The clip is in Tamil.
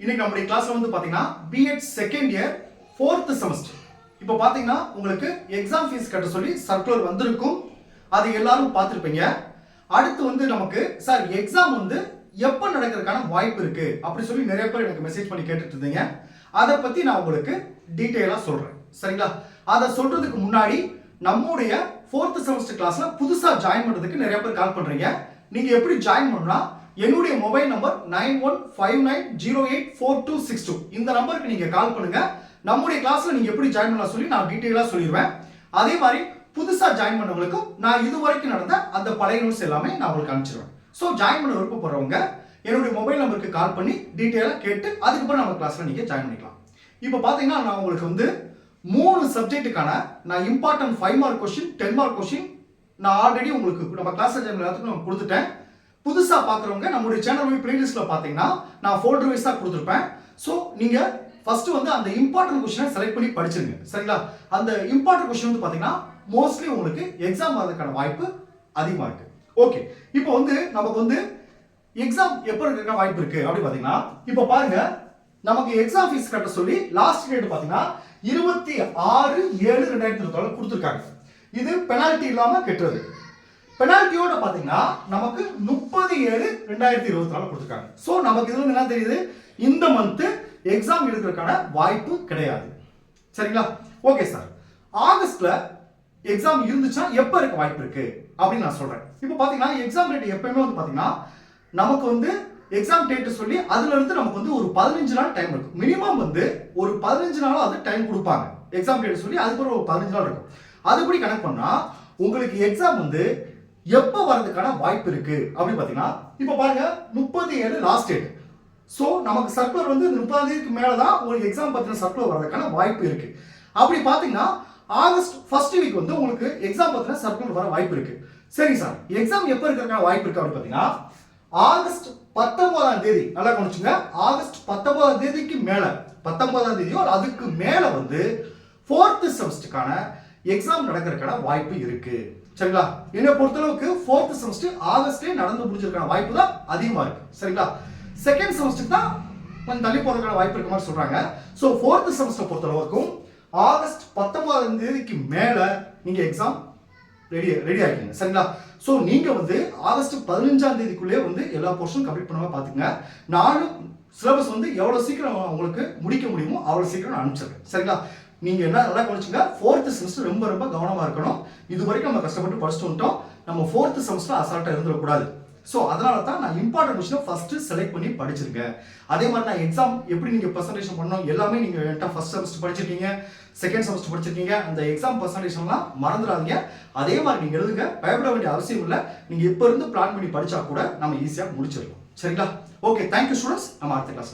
இன்னைக்கு நம்முடைய கிளாஸ்ல வந்து பாத்தீங்கன்னா BEd second year fourth semester இப்போ பாத்தீங்கன்னா உங்களுக்கு எக்ஸாம் ஃபீஸ் கட்ட சொல்லி சர்க்குலர் வந்திருக்கும். அது எல்லாரும் பார்த்துருப்பீங்க. அடுத்து வந்து நமக்கு சார் எக்ஸாம் வந்து எப்போ நடக்கிறதுக்கான வாய்ப்பு இருக்கு? அப்படி சொல்லி நிறைய பேர் எனக்கு மெசேஜ் பண்ணி கேட்டுட்டு இருந்தீங்க. அதை பத்தி நான் உங்களுக்கு டீட்டெயிலாக சொல்றேன். சரிங்களா? அதை சொல்றதுக்கு முன்னாடி நம்முடைய ஃபோர்த் செமஸ்டர் கிளாஸ்ல புதுசா ஜாயின் பண்றதுக்கு நிறைய பேர் கால் பண்றீங்க. நீங்க எப்படி ஜாயின் பண்ணுன்னா என்னுடைய mobile number nine one five nine zero eight four two six two. இந்த நம்பருக்கு நீங்கள் கால் பண்ணுங்க. நம்முடைய கிளாஸில் நீங்கள் எப்படி ஜாயின் பண்ணலாம் சொல்லி நான் டீட்டெயிலாக சொல்லிடுவேன். அதே மாதிரி புதுசாக ஜாயின் பண்ணவங்களுக்கும் நான் இது வரைக்கும் நடந்த அந்த பழைய நோட்ஸ் எல்லாமே நான் உங்களுக்கு அனுப்பிச்சிடுவேன். ஸோ ஜாயின் பண்ண விருப்பப்படுறவங்க என்னுடைய மொபைல் நம்பருக்கு கால் பண்ணி டீட்டெயிலாக கேட்டு அதுக்கப்புறம் நம்ம கிளாஸில் நீங்கள் ஜாயின் பண்ணிக்கலாம். இப்போ பார்த்தீங்கன்னா நான் உங்களுக்கு வந்து மூணு சப்ஜெக்ட்டுக்கான நான் important five mark question ten mark question நான் ஆல்ரெடி உங்களுக்கு நம்ம கிளாஸ் எல்லாத்துக்கும் நான் கொடுத்துட்டேன். புதுசாக பார்க்குறவங்க நம்மளுடைய சேனல் போய் பிளேலிஸ்ட்டில் பார்த்தீங்கன்னா நான் ஃபோல்டர் வைஸாக கொடுத்துருப்பேன். ஸோ நீங்கள் ஃபர்ஸ்ட் வந்து அந்த இம்பார்ட்டன்ட் கொஸ்டினை செலக்ட் பண்ணி படிச்சிருங்க. சரிங்களா? அந்த இம்பார்ட்டன்ட் கொஸ்டின் வந்து பார்த்தீங்கன்னா மோஸ்ட்லி உங்களுக்கு எக்ஸாம் வரதுக்கான வாய்ப்பு அதிகமாக இருக்கு ஓகே இப்போ வந்து நமக்கு வந்து எக்ஸாம் எப்போ இருக்கிற வாய்ப்பு இருக்கு? அப்படின்னு பார்த்தீங்கன்னா இப்போ பாருங்க. நமக்கு எக்ஸாம் ஃபீஸ் கட்ட சொல்லி லாஸ்ட் டேட் பார்த்தீங்கன்னா இருபத்தி ஆறு ஏழு ரெண்டாயிரத்தி இருபத்தி கொடுத்துருக்காங்க. இது பெனால்ட்டி இல்லாமல் கெட்டுறது. பெனால்ட்டியோட பார்த்தீங்கன்னா நமக்கு முப்பது ஏழு ரெண்டாயிரத்தி இருபத்தி நாலு கொடுத்துருக்காங்க. ஸோ நமக்கு இதுல என்ன தெரியுது? இந்த மந்த்து எக்ஸாம் எழுதுறதுக்கான வாய்ப்பு கிடையாது. சரிங்களா? ஓகே சார் ஆகஸ்ட்ல எக்ஸாம் இருந்துச்சுன்னா எப்போ இருக்க வாய்ப்பு இருக்கு? அப்படின்னு நான் சொல்றேன். இப்போ பார்த்தீங்கன்னா எக்ஸாம் டேட் எப்பயுமே வந்து பார்த்தீங்கன்னா நமக்கு வந்து எக்ஸாம் டேட் சொல்லி அதுல இருந்து நமக்கு வந்து ஒரு பதினஞ்சு நாள் டைம் இருக்கும். மினிமம் வந்து ஒரு பதினஞ்சு நாளும் அது டைம் கொடுப்பாங்க. எக்ஸாம் டேட் சொல்லி அதுக்கு ஒரு பதினஞ்சு நாள் இருக்கும். அதுபடி கணக்கு பண்ணா உங்களுக்கு எக்ஸாம் வந்து எப்போ வரதுக்கான வாய்ப்பு இருக்கு? அப்படின்னு பார்த்தீங்கன்னா இப்போ பாருங்க முப்பது ஏழு லாஸ்ட் டேட் ஸோ நமக்கு சர்க்குலர் வந்து முப்பதாம் தேதிக்கு மேலே தான் ஒரு எக்ஸாம் பற்றின சர்க்குலர் வரதுக்கான வாய்ப்பு இருக்கு. அப்படி பார்த்தீங்கன்னா ஆகஸ்ட் ஃபர்ஸ்ட் வீக் வந்து உங்களுக்கு எக்ஸாம் பற்றின சர்க்குலர் வர வாய்ப்பு இருக்கு. சரி சார் எக்ஸாம் எப்போ இருக்கிறதுக்கான வாய்ப்பு இருக்கு அப்படின்னு பார்த்தீங்கன்னா ஆகஸ்ட் பத்தொன்பதாம் தேதி. நல்லா கவனிச்சுங்க. ஆகஸ்ட் பத்தொன்பதாம் தேதிக்கு மேலே பத்தொன்பதாம் தேதியோ அதுக்கு மேலே வந்து ஃபோர்த்து செமஸ்டருக்கான எக்ஸாம் நடக்கிறதுக்கான வாய்ப்பு இருக்குது சரிங்களா? என்னை பொறுத்தளவுக்கு ஃபோர்த் செமஸ்டர் ஆகஸ்ட்லேயே நடந்து முடிஞ்சிருக்கான வாய்ப்பு தான் அதிகமாக இருக்கு. சரிங்களா? செகண்ட் செமஸ்டர் தான் கொஞ்சம் தள்ளி போறதுக்கான வாய்ப்பு இருக்க மாதிரி சொல்றாங்க. ஸோ ஃபோர்த் செமஸ்டர் பொறுத்தளவுக்கும் ஆகஸ்ட் பத்தொன்பதாம் தேதிக்கு மேல நீங்க எக்ஸாம் ரெடி ரெடி ஆகிக்கங்க சரிங்களா? ஸோ நீங்க வந்து ஆகஸ்ட் பதினஞ்சாம் தேதிக்குள்ளே வந்து எல்லா போர்ஷனும் கம்ப்ளீட் பண்ணாம பாத்துங்க நானும் சிலபஸ் வந்து எவ்வளவு சீக்கிரம் உங்களுக்கு முடிக்க முடியுமோ அவ்வளவு சீக்கிரம் நான் அனுப்பிச்சிடுறேன். சரிங்களா? நீங்கள் என்ன நல்லா கவனிச்சுங்க ஃபோர்த்து செமஸ்டர் ரொம்ப ரொம்ப கவனமாக இருக்கணும். இது வரைக்கும் நம்ம கஷ்டப்பட்டு படிச்சுட்டு வந்துட்டோம். நம்ம ஃபோர்த்து செமஸ்டர் அசால்ட்டாக இருந்துடக்கூடாது. ஸோ அதனால தான் நான் இம்பார்ட்டன்ட் கொஸ்டினை ஃபஸ்ட்டு செலக்ட் பண்ணி படிச்சிருக்கேன் அதே மாதிரி நான் எக்ஸாம் எப்படி நீங்கள் பர்சன்டேஷன் பண்ணணும் எல்லாமே நீங்கள் என்கிட்ட ஃபர்ஸ்ட் செமஸ்டர் படிச்சிருக்கீங்க செகண்ட் செமஸ்டர் படிச்சிருக்கீங்க. அந்த எக்ஸாம் பர்சன்டேஷன்லாம் மறந்துடாதீங்க. அதே மாதிரி நீங்கள் எழுதுங்க. பயப்பட வேண்டிய அவசியம் இல்லை. நீங்கள் இப்போ இருந்து பிளான் பண்ணி படித்தா கூட நம்ம ஈஸியாக முடிச்சிடலாம். சரிங்களா? ஓகே தேங்க்யூ ஸ்டூடெண்ட்ஸ் நம்ம அடுத்த கிளாஸ்